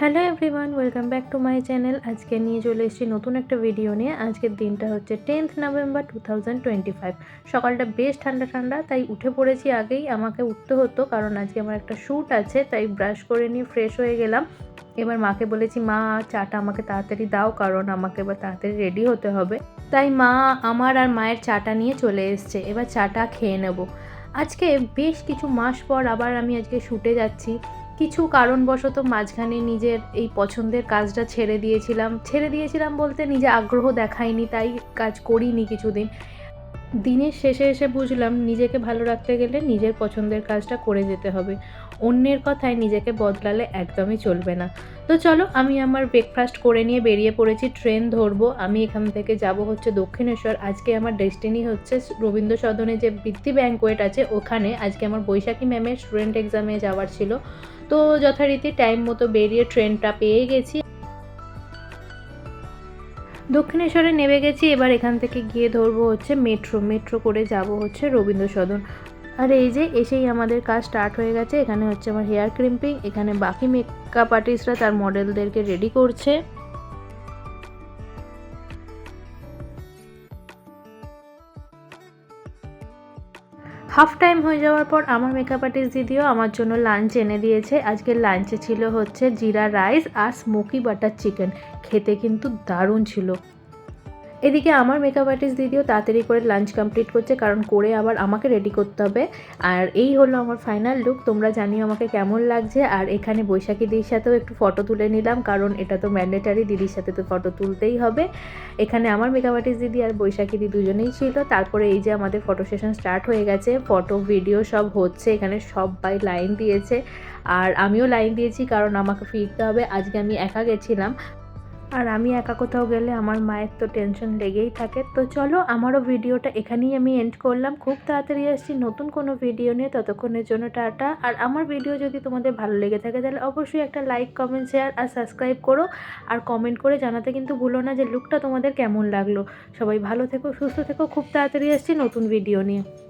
Hello everyone, welcome back to my channel. আজকে নিয়ে চলে এসেছি নতুন একটা ভিডিও নিয়ে। আজকের দিনটা হচ্ছে tenth November two thousand twenty five. সকালটা বেশ ঠান্ডা ঠান্ডা, তাই উঠে পড়েছি আগেই। আমাকে উঠতে হতো, কারণ আজকে আমার একটা শ্যুট আছে, তাই ব্রাশ করে নিয়ে ফ্রেশ হয়ে গেলাম। এবার মাকে বলেছি, মা, চাটা আমাকে তাড়াতাড়ি দাও, কারণ আমাকে এবার তাড়াতাড়ি রেডি হতে হবে। তাই মা আমার আর মায়ের চাটা নিয়ে চলে এসছে। এবার চাটা খেয়ে নেব। আজকে বেশ কিছু মাস পর আবার আমি আজকে শ্যুটে যাচ্ছি। কিছু কারণবশত মাঝখানে নিজের এই পছন্দের কাজটা ছেড়ে দিয়েছিলাম। ছেড়ে দিয়েছিলাম বলতে নিজে আগ্রহ দেখাইনি তাই কাজ করিনি কিছুদিন। দিনের শেষে এসে বুঝলাম নিজেকে ভালো রাখতে গেলে নিজের পছন্দের কাজটা করে যেতে হবে। অন্যের কথায় নিজেকে বদলালে একদমই চলবে না। তো চলো আমি আমার ব্রেকফাস্ট করে নিয়ে বেরিয়ে পড়েছি ট্রেন ধরবো, আমি এখান থেকে যাব হচ্ছে দক্ষিণেশ্বর। আজকে আমার ডেস্টিনি হচ্ছে রবীন্দ্র সদনে যে বৃত্তি ব্যাঙ্কোয়েট আছে, ওখানে আজকে আমার বৈশাখী ম্যামের স্টুডেন্ট এক্সামে যাওয়ার ছিল। তো যথারীতি টাইম মতো বেরিয়ে ট্রেনটা পেয়ে গেছি। দক্ষিণেশ্বরে নেমে গেছি, এবার এখান থেকে গিয়ে ধরবো হচ্ছে মেট্রো। মেট্রো করে যাব হচ্ছে রবীন্দ্র সদন আর এই যে এসেই আমাদের কাজ স্টার্ট হয়ে গেছে। এখানে হচ্ছে আমার হেয়ার ক্রিম্পিং এখানে বাকি মেকআপ আর্টিস্টরা তার মডেলদেরকে রেডি করছে। হাফ টাইম হয়ে যাওয়ার পর আমার মেকআপ আর্টিস্ট দিদিও আমার জন্য লাঞ্চ এনে দিয়েছে। আজকে লাঞ্চে ছিল হচ্ছে জিরা রাইস আর স্মোকি বাটার চিকেন খেতে কিন্তু দারুণ ছিল। এদিকে আমার মেকআপ আর্টিস্ট দিদিও তাড়াতাড়ি করে লাঞ্চ কমপ্লিট করছে, কারণ করে আবার আমাকে রেডি করতে হবে। আর এই হলো আমার ফাইনাল লুক তোমরা জানিও আমাকে কেমন লাগছে। আর এখানে বৈশাখী দিদির সাথেও একটু ফটো তুলে নিলাম, কারণ এটা তো ম্যান্ডেটারি দিদির সাথে তো ফটো তুলতেই হবে। এখানে আমার মেকআপ আর্টিস্ট দিদি আর বৈশাখী দিদি দুজনেই ছিল। তারপরে এই যে আমাদের ফটো সেশন স্টার্ট হয়ে গেছে ফটো ভিডিও সব হচ্ছে, এখানে সবাই লাইন দিয়েছে। আর আমিও লাইন দিয়েছি, কারণ আমাকে ফিরতে হবে। আজকে আমি একা গেছিলাম। আর আমি একা কোথাও গেলে আমার মায়ের তো টেনশন লেগেই থাকে। তো চলো আমারও ভিডিওটা এখানেই আমি এন্ড করলাম। খুব তাড়াতাড়ি আসছি নতুন কোনো ভিডিও নিয়ে। ততক্ষণের জন্য টাটা। আর আমার ভিডিও যদি তোমাদের ভালো লেগে থাকে, তাহলে অবশ্যই একটা লাইক কমেন্ট শেয়ার আর সাবস্ক্রাইব করো। আর কমেন্ট করে জানাতে কিন্তু ভুলো না যে লুকটা তোমাদের কেমন লাগল। সবাই ভালো থেকো, সুস্থ থেকো। খুব তাড়াতাড়ি আসছি নতুন ভিডিও নিয়ে।